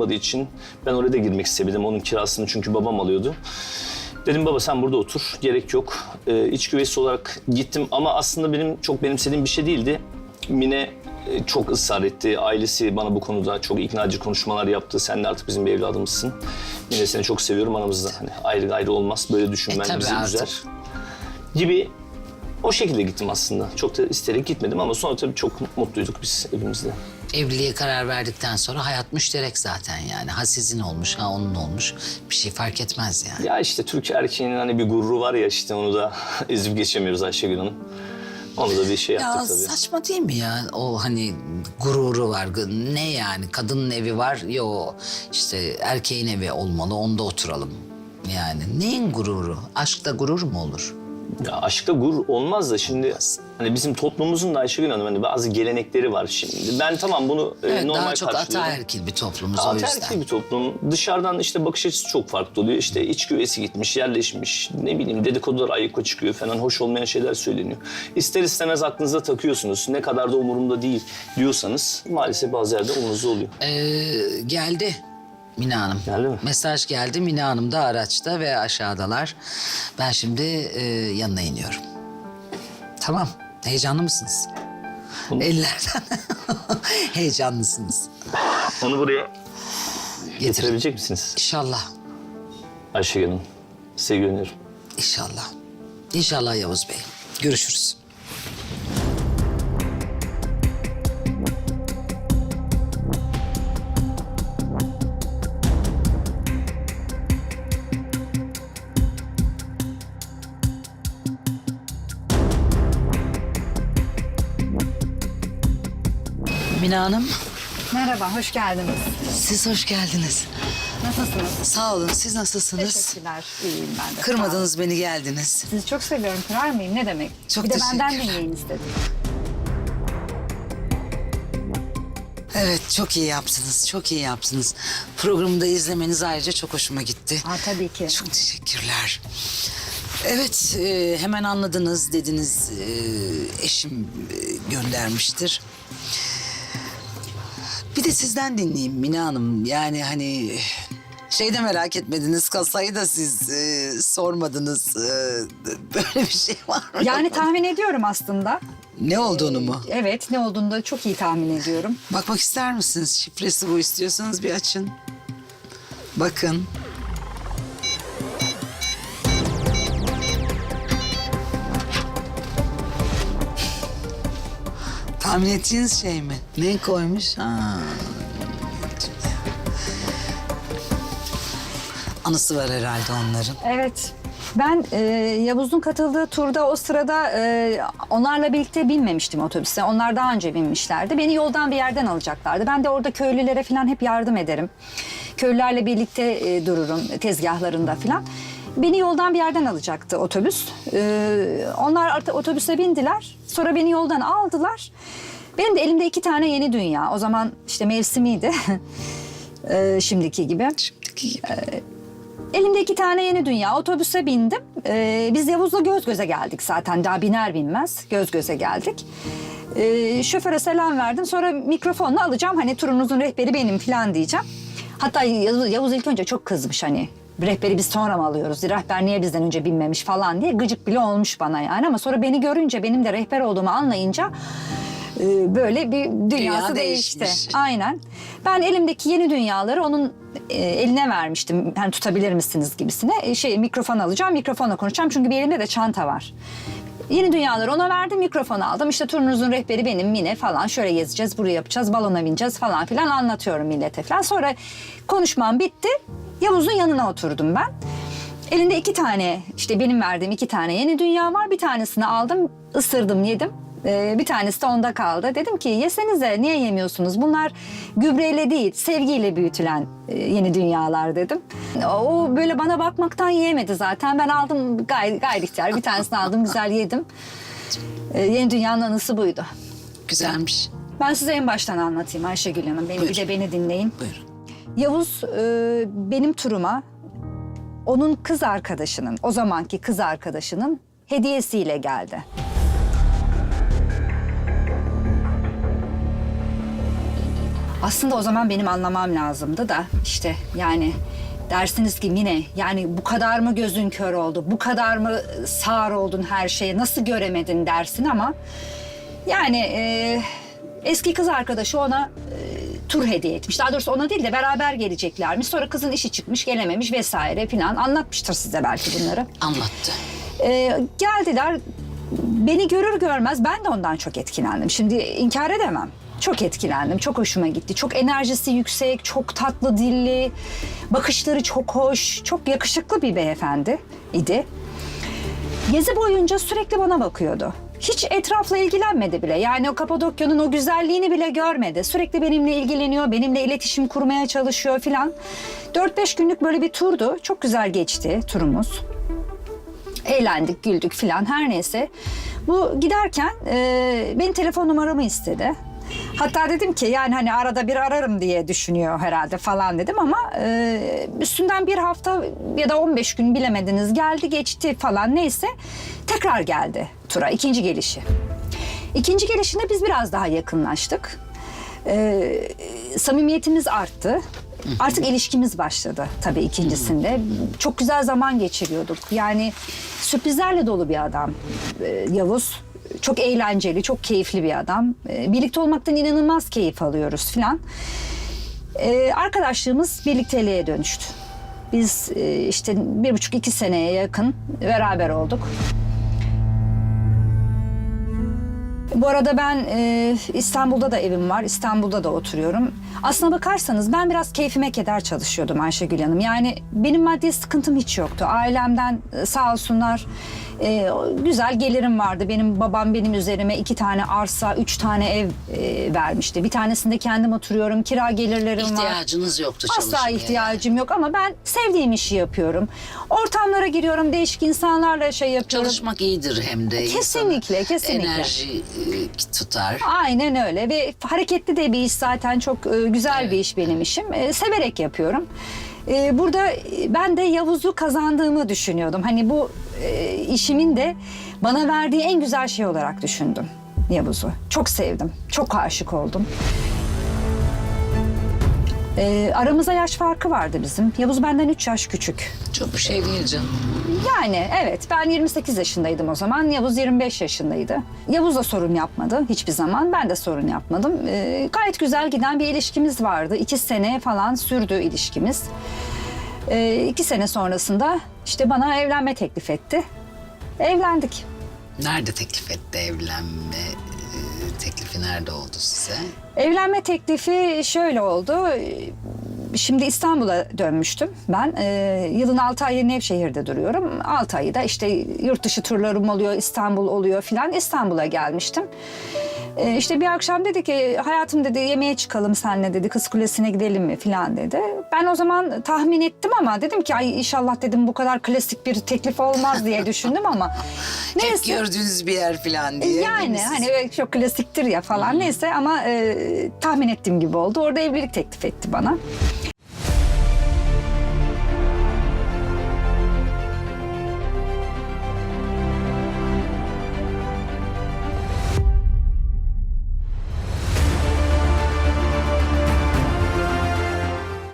olmadığı için ben oraya da girmek istemedim. Onun kirasını çünkü babam alıyordu. Dedim baba sen burada otur. Gerek yok. Ee, iç güveysi olarak gittim ama aslında benim çok benimsediğim bir şey değildi. Mine e, çok ısrar etti. Ailesi bana bu konuda çok iknacı konuşmalar yaptı. Sen de artık bizim bir evladımızsın. Mine seni çok seviyorum aramızda. Hani ayrı gayrı olmaz. Böyle düşünmen E, tabii bizi artık. üzer. Gibi o şekilde gittim aslında. Çok da isteyerek gitmedim ama sonra tabii çok mutluyduk biz evimizde. Evliliğe karar verdikten sonra hayat müşterek zaten yani. Ha sizin olmuş ha onun olmuş. Bir şey fark etmez yani. Ya işte Türk erkeğinin hani bir gururu var ya işte onu da ezip geçemiyoruz Ayşegül Hanım. Onu da bir şey Ya yaptık tabii. saçma değil mi ya? O hani gururu var. Ne yani? Kadının evi var. Yo işte erkeğin evi olmalı. Onda oturalım. Yani neyin gururu? Aşkta gurur mu olur? Ya aşkta gurur olmaz da şimdi hani bizim toplumumuzun da Ayşegül Hanım hani bazı gelenekleri var şimdi. Ben tamam bunu e, Evet, normal daha çok karşılıyorum. ataerkil bir toplumuz o yüzden. Ataerkil bir toplum. Dışarıdan işte bakış açısı çok farklı oluyor. İşte iç güvesi gitmiş, yerleşmiş. Ne bileyim dedikodular ayyuka çıkıyor falan. Hoş olmayan şeyler söyleniyor. İster istemez aklınıza takıyorsunuz. Ne kadar da umurumda değil diyorsanız maalesef bazı yerde umurunuzda oluyor. Ee, geldi Mine Hanım. Geldi mi? Mesaj geldi. Mine Hanım da araçta ve aşağıdalar. Ben şimdi e, yanına iniyorum. Tamam. Heyecanlı mısınız? Ellerden. Heyecanlısınız. Onu buraya getirebilecek misiniz İnşallah. Ayşegül Hanım? Size güveniyorum. İnşallah. İnşallah Yavuz Bey. Görüşürüz. Mine Hanım, Merhaba, hoş geldiniz. siz hoş geldiniz. Nasılsınız? Sağ olun, siz nasılsınız? Teşekkürler, iyiyim ben de. Kırmadınız beni geldiniz. Sizi çok seviyorum, kırar mıyım? Ne demek? Çok Bir de benden dinleyin istedim. Evet çok iyi yaptınız, çok iyi yaptınız. Programı da izlemeniz ayrıca çok hoşuma gitti. Ha, tabii ki. Çok teşekkürler. Evet, e, hemen anladınız dediniz e, eşim e, göndermiştir. Bir de sizden dinleyeyim Mine Hanım. Yani hani şey de merak etmediniz kasayı da siz e, sormadınız. E, böyle bir şey var mı? Yani tahmin ediyorum aslında. ne olduğunu mu? Evet, ne olduğunu da çok iyi tahmin ediyorum. Bakmak ister misiniz? Şifresi bu istiyorsanız bir açın. Bakın. Tahmin ettiğiniz şey mi? Ne koymuş? Ha. Anısı var herhalde onların. Evet. Ben e, Yavuz'un katıldığı turda o sırada e, onlarla birlikte binmemiştim otobüse. Onlar daha önce binmişlerdi. Beni yoldan bir yerden alacaklardı. Ben de orada köylülere falan hep yardım ederim. Köylülerle birlikte e, dururum tezgahlarında falan. Beni yoldan bir yerden alacaktı otobüs. E, onlar otobüse bindiler. Sonra beni yoldan aldılar. Benim de elimde iki tane yeni dünya. O zaman işte mevsimiydi. E, şimdiki gibi. Şimdiki gibi. Elimde iki tane yeni dünya. Otobüse bindim. Ee, biz Yavuz'la göz göze geldik zaten. Daha biner binmez göz göze geldik. Ee, şoföre selam verdim. Sonra mikrofonla alacağım. Hani turunuzun rehberi benim falan diyeceğim. Hatta Yavuz, Yavuz ilk önce çok kızmış hani. Rehberi biz sonra mı alıyoruz? Rehber niye bizden önce binmemiş falan diye gıcık bile olmuş bana yani. Ama sonra beni görünce benim de rehber olduğumu anlayınca e, böyle bir dünyası Dünya değişti. değişmiş. Aynen. Ben elimdeki yeni dünyaları onun e, eline vermiştim. Yani tutabilir misiniz gibisine. E, şey mikrofon alacağım, mikrofonla konuşacağım. Çünkü bir elimde de çanta var. Yeni dünyaları ona verdim, mikrofon aldım. İşte turunuzun rehberi benim Mine falan. Şöyle gezeceğiz, buraya yapacağız, balona bineceğiz falan filan anlatıyorum millete falan. Sonra konuşmam bitti. Yavuz'un yanına oturdum ben. Elinde iki tane işte benim verdiğim iki tane yeni dünya var. Bir tanesini aldım, ısırdım, yedim. Ee, bir tanesi de onda kaldı. Dedim ki yesenize niye yemiyorsunuz? Bunlar gübreyle değil sevgiyle büyütülen e, yeni dünyalar dedim. O böyle bana bakmaktan yiyemedi zaten. Ben aldım gayri, gayri ihtiyar bir tanesini aldım güzel yedim. Ee, yeni dünyanın anısı buydu. Güzelmiş. Ben size en baştan anlatayım Ayşegül Hanım. Beni, bir de beni dinleyin. Buyurun. Yavuz e, benim turuma onun kız arkadaşının, o zamanki kız arkadaşının hediyesiyle geldi. Aslında o zaman benim anlamam lazımdı da işte yani dersiniz ki yine yani bu kadar mı gözün kör oldu? Bu kadar mı sağır oldun her şeye? Nasıl göremedin dersin ama yani e, eski kız arkadaşı ona tur hediye etmiş. Daha doğrusu ona değil de beraber geleceklermiş. Sonra kızın işi çıkmış, gelememiş vesaire filan. Anlatmıştır size belki bunları. Anlattı. Ee, geldiler. Beni görür görmez ben de ondan çok etkilendim. Şimdi inkar edemem. Çok etkilendim. Çok hoşuma gitti. Çok enerjisi yüksek, çok tatlı dilli, bakışları çok hoş, çok yakışıklı bir beyefendi idi. Gezi boyunca sürekli bana bakıyordu. Hiç etrafla ilgilenmedi bile. Yani o Kapadokya'nın o güzelliğini bile görmedi. Sürekli benimle ilgileniyor, benimle iletişim kurmaya çalışıyor filan. 4-5 günlük böyle bir turdu. Çok güzel geçti turumuz. Eğlendik, güldük filan her neyse. Bu giderken e, benim telefon numaramı istedi. Hatta dedim ki yani hani arada bir ararım diye düşünüyor herhalde falan dedim ama e, üstünden bir hafta ya da 15 gün bilemediniz geldi geçti falan neyse tekrar geldi tura ikinci gelişi. İkinci gelişinde biz biraz daha yakınlaştık. E, samimiyetimiz arttı. Artık ilişkimiz başladı tabii ikincisinde. Çok güzel zaman geçiriyorduk. Yani sürprizlerle dolu bir adam e, Yavuz. Çok eğlenceli, çok keyifli bir adam. E, birlikte olmaktan inanılmaz keyif alıyoruz filan. E, arkadaşlığımız birlikteliğe dönüştü. Biz e, işte bir buçuk iki seneye yakın beraber olduk. Bu arada ben e, İstanbul'da da evim var. İstanbul'da da oturuyorum. Aslına bakarsanız ben biraz keyfime keder çalışıyordum Ayşegül Hanım. Yani benim maddi sıkıntım hiç yoktu. Ailemden sağ olsunlar e, güzel gelirim vardı. Benim babam benim üzerime iki tane arsa, üç tane ev e, vermişti. Bir tanesinde kendim oturuyorum. Kira gelirlerim var. İhtiyacınız yoktu çalışmaya. Asla ihtiyacım yok ama ben sevdiğim işi yapıyorum. Ortamlara giriyorum, değişik insanlarla şey yapıyorum. Çalışmak iyidir hem de. Kesinlikle, kesinlikle. Enerji e, tutar. Aynen öyle ve hareketli de bir iş zaten çok e, güzel bir iş benim işim. E, severek yapıyorum. E, burada ben de Yavuz'u kazandığımı düşünüyordum. Hani bu e, işimin de bana verdiği en güzel şey olarak düşündüm Yavuz'u. Çok sevdim, çok aşık oldum. E, aramızda yaş farkı vardı bizim. Yavuz benden 3 yaş küçük. Çok bir şey değil canım. Yani evet ben 28 yaşındaydım o zaman. Yavuz 25 yaşındaydı. Yavuz da sorun yapmadı hiçbir zaman. Ben de sorun yapmadım. Ee, gayet güzel giden bir ilişkimiz vardı. İki sene falan sürdü ilişkimiz. Ee, iki sene sonrasında işte bana evlenme teklif etti. Evlendik. Nerede teklif etti evlenme e, teklifi nerede oldu size? Evlenme teklifi şöyle oldu. Ee, Şimdi İstanbul'a dönmüştüm ben. Ee, yılın 6 ayı Nevşehir'de duruyorum. 6 ayı da işte yurt dışı turlarım oluyor, İstanbul oluyor filan. İstanbul'a gelmiştim. Ee, işte bir akşam dedi ki hayatım dedi yemeğe çıkalım seninle dedi kız kulesine gidelim mi filan dedi. Ben o zaman tahmin ettim ama dedim ki ay inşallah dedim bu kadar klasik bir teklif olmaz diye düşündüm ama. Hep gördüğünüz bir yer falan diye. Yani mi siz? hani evet, çok klasiktir ya falan neyse ama e, tahmin ettiğim gibi oldu. Orada evlilik teklif etti bana.